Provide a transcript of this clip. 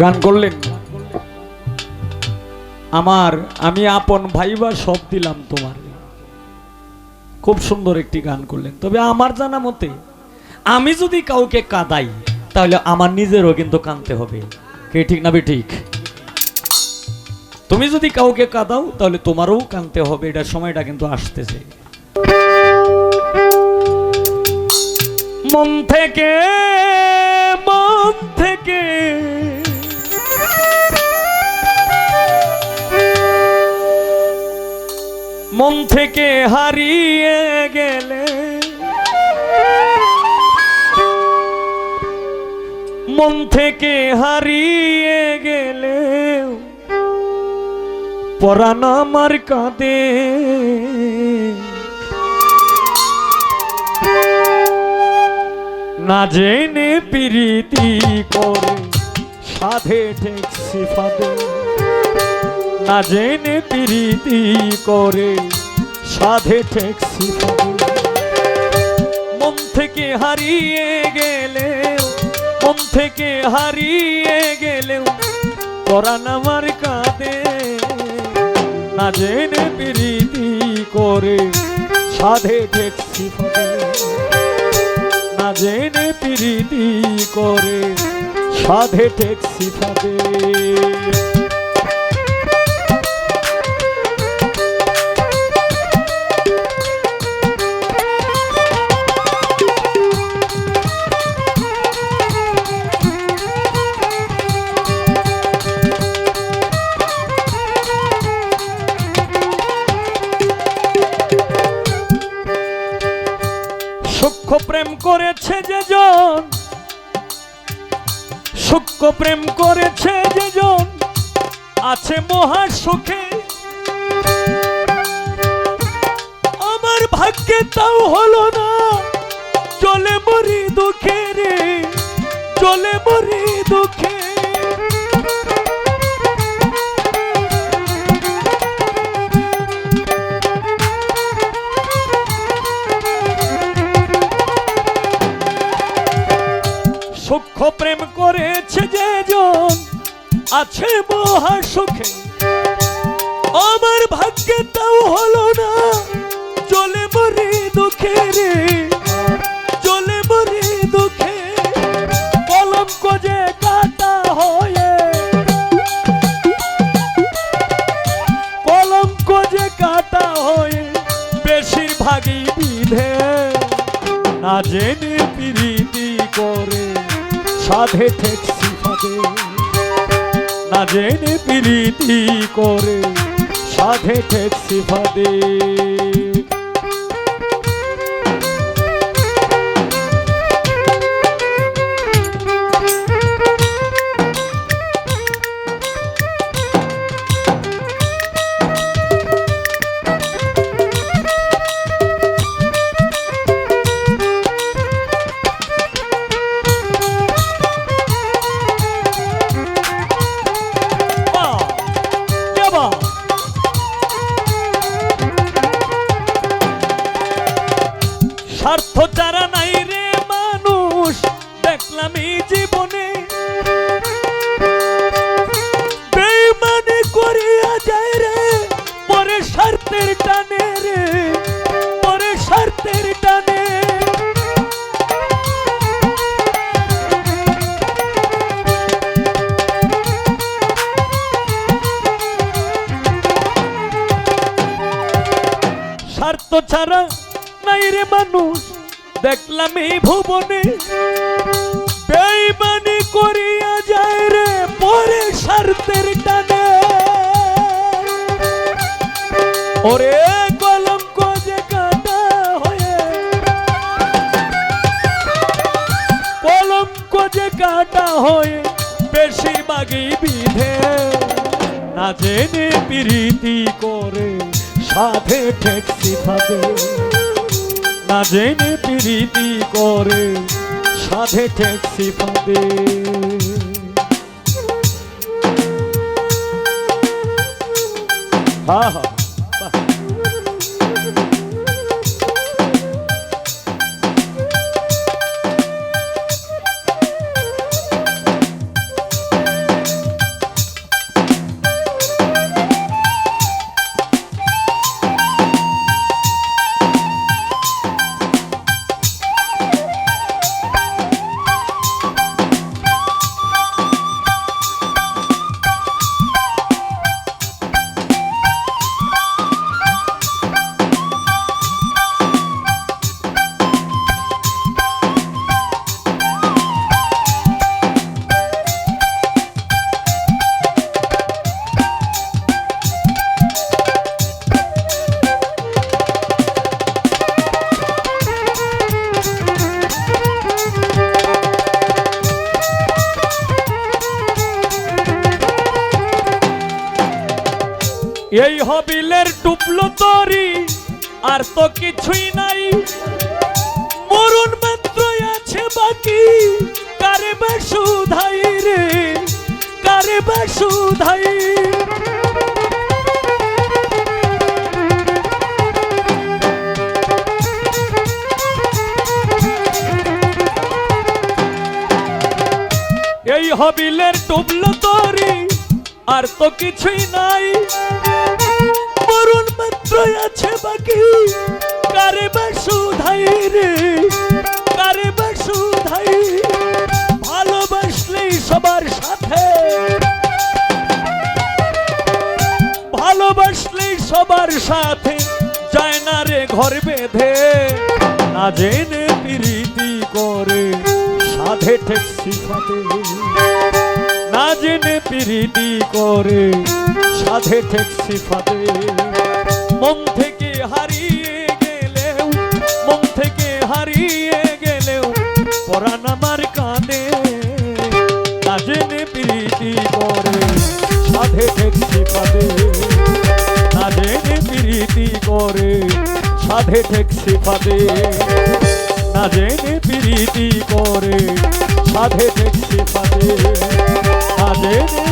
গান করলেন। আমার, আমি আপন ভাই বা সব দিলাম তোমার। খুব সুন্দর একটি গান করলেন। তবে আমার জানা মতে, আমি যদি কাউকে কাঁদাই, তাহলে আমার নিজেরও কিন্তু কাঁদতে হবে। কে ঠিক না ঠিক? তুমি যদি কাউকে কাঁদাও, তাহলে তোমারও কাঁদতে হবে। এটা সময়টা কিন্তু আসতেছে। মন থেকে মন থেকে হারিয়ে গেলে। মন থেকে হারিয়ে গেলে পরাণ আমার কাঁদে। না জেনে প্রীতি করে সাধে ঠেকছি ফাদে না জেনে প্রীতি করে ঠেকছি ফাদে মন থেকে হারিয়ে গেলে মন থেকে হারিয়ে গেলেও পরাণ আমার কাঁদে না জেনে প্রীতি করে সাধে ফাদে না জেনে প্রীতি করে সাধে ঠেকছি ফাদে সূক্ষ্ম প্রেম করেছে যে জন সূক্ষ্ম প্রেম করেছে যে জন আছে মহা সুখে। আমার ভাগ্যে তাও হলো না। চলে মরি দুঃখে রে। চলে মরি আছে মহা সুখে। আমার ভাগ্যে তাও হলো না। চলে মরি দুঃখে রে। চলে মরি দুঃখে। কলঙ্ক যে কাটা হয়ে। কলঙ্ক যে কাটা হয়ে বেশিরভাগই বিধে। না জেনে প্রীতি করে, সাধে ঠেকছি না জেনে প্রীতি করে সাধে ঠেকছি ফাঁদে। স্বার্থ চারা নাই রে মানুষ, দেখলাম এই জীবনে। বেইমানি করিয়া যায় রে স্বার্থের টানে রে স্বার্থের টানে। ছাড়া নাই রে মানুষ, দেখলাম এই ভুবনে বেইমানি করিয়া যায় রে পরে স্বার্থের টানে। ওরে কলঙ্ক যে কাটা হয়ে, কলঙ্ক যে কাটা হয়ে বেশিরভাগই বিধে। না জেনে প্রীতি করে সাধে ঠেকছি ফাঁদে না জেনে প্রীতি করে সাধে ট্যাক্সি ফাঁদে। হা হা। এই হবিলের টুপলো তরি, আর তো কিছুই নাই। মরণ মাত্র আছে বাকি, কারে বা সুধাই রে, কারে বা সুধাই এই হবিলের টুবলো তরি আর তো কিছুই নাই। মরণ মাত্র আছে বাকি। কারে বা সুধাই রে? কারে বা সুধাই? ভালোবাসলেই সবার সাথে। ভালোবাসলেই সবার সাথে। যায় না রে ঘর বেঁধে। না জেনে প্রীতি করে সাধে ঠেকছি ফাতে না জেনে প্রীতি করে, সাধে ঠেকছি ফাতে মন থেকে হারিয়ে গেলেও, মন থেকে হারিয়ে গেলেও, পরাণ আমার কাঁদে। না জেনে প্রীতি করে, সাধে ঠেকছি ফাতে না জেনে করে, সাধে ঠেকছি ফাতে না জেনে করে, সাধে ঠেকছি ফাতে না জেনে প্রীতি করে